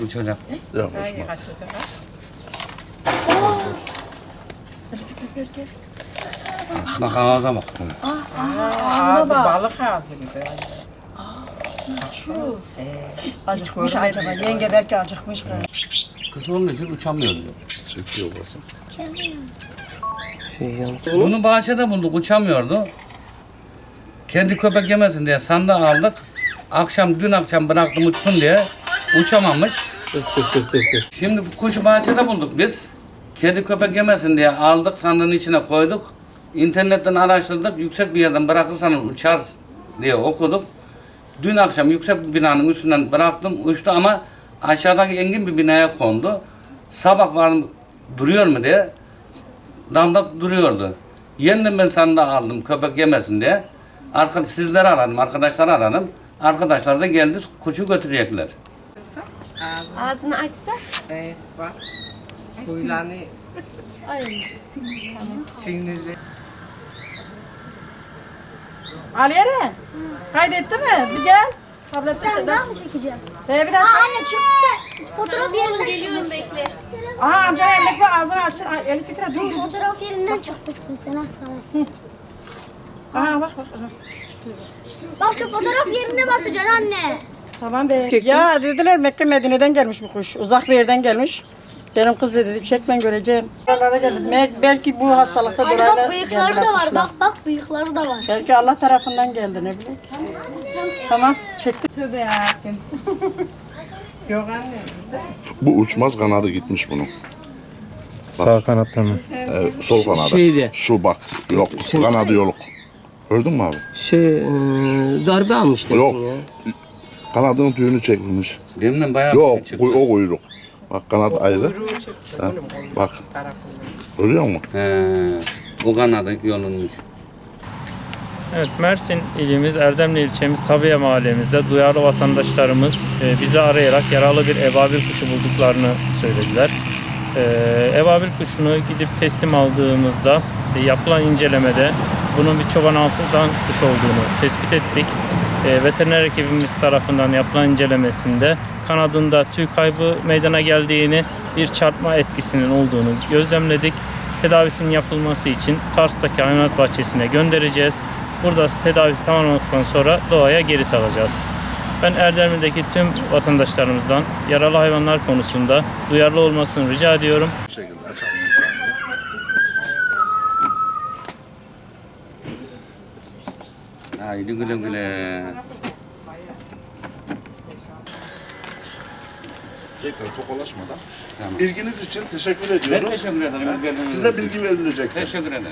Uçacak. Yok, Hangi kaçacak ha? Bak ağza bak. Ağzı balık ağzı gibi. Acıkmış acaba. Yenge belki acıkmış. kız. Kız onun için uçamıyor diyor. Çekiyor burası. Şey yaptı. Bunu bahçede bulduk uçamıyordu. Kendi köpek yemesin diye sandığa aldık. Akşam dün akşam bıraktım uçsun diye uçamamış. Dur dur dur dur. dur. Şimdi bu kuşu bahçede bulduk biz. Kedi köpek yemesin diye aldık sandığın içine koyduk. İnternetten araştırdık. Yüksek bir yerden bırakırsanız uçar diye okuduk. Dün akşam yüksek bir binanın üstünden bıraktım uçtu ama aşağıdaki engin bir binaya kondu. Sabah var duruyor mu diye damda duruyordu. Yeniden ben sandığa aldım köpek yemesin diye. Arka, sizleri aradım, arkadaşları aradım. Arkadaşlar da geldi kuşu götürecekler. Ağzı. Ağzını açsa. Ee, bak. Huylanı Ay sinirli. Ali Eren. Kaydettin mi? Bir gel. Tablette Ben daha mı çekeceğim? Ee, bir Aa, daha çek. anne çıktı. Fotoğraf yerinden geliyorum çıkmışsın. bekle. Aha amcanın elindeki bak ağzını açın. Ay, Elif Fikret dur dur. Fotoğraf yerinden çıkmışsın sen ha. Tamam. Aha bak bak. aha. Bak şu fotoğraf yerine basacaksın anne. Tamam be. Ya dediler Mekke Medine'den gelmiş bu kuş. Uzak bir yerden gelmiş. Benim kız da dedi çek ben göreceğim. Buralara geldi. Me- Belki bu hastalıkta Anne durayla bak bıyıkları da var. kuşlar. Bak bak bıyıkları da var. Belki Allah tarafından geldi ne bileyim. Tamam çektim. Tövbe yarabbim. Yok anne. Bu uçmaz kanadı gitmiş bunun. Sağ kanatta mı? Ee, sol kanadı. Şeyde. Şu bak. Yok. Kanadı yok. Gördün mü abi? Şey e, darbe almış Yok. dersin ya. Kanadının tüyünü çekilmiş. Demden bayağı bir Yok. çıktı. O kuyruk. Bak kanat ayrı. Ha, bak. Görüyor musun? He, o kanadı yolunmuş. Evet, Mersin ilimiz Erdemli ilçemiz Tabiye mahallemizde duyarlı vatandaşlarımız e, bizi arayarak yaralı bir ebabil kuşu bulduklarını söylediler. E, ebabil kuşunu gidip teslim aldığımızda e, yapılan incelemede bunun bir çoban altıdan kuş olduğunu tespit ettik. E, veteriner ekibimiz tarafından yapılan incelemesinde kanadında tüy kaybı meydana geldiğini, bir çarpma etkisinin olduğunu gözlemledik. Tedavisinin yapılması için Tarsus'taki hayvanat bahçesine göndereceğiz. Burada tedavisi tamamlandıktan sonra doğaya geri salacağız. Ben Erdemli'deki tüm vatandaşlarımızdan yaralı hayvanlar konusunda duyarlı olmasını rica ediyorum. Bu Haydi güle güle. Tekrar tokalaşmadan. Tamam. İlginiz için teşekkür Ben ediyoruz. teşekkür ederim. Size bilgi verilecek. Teşekkür ederim.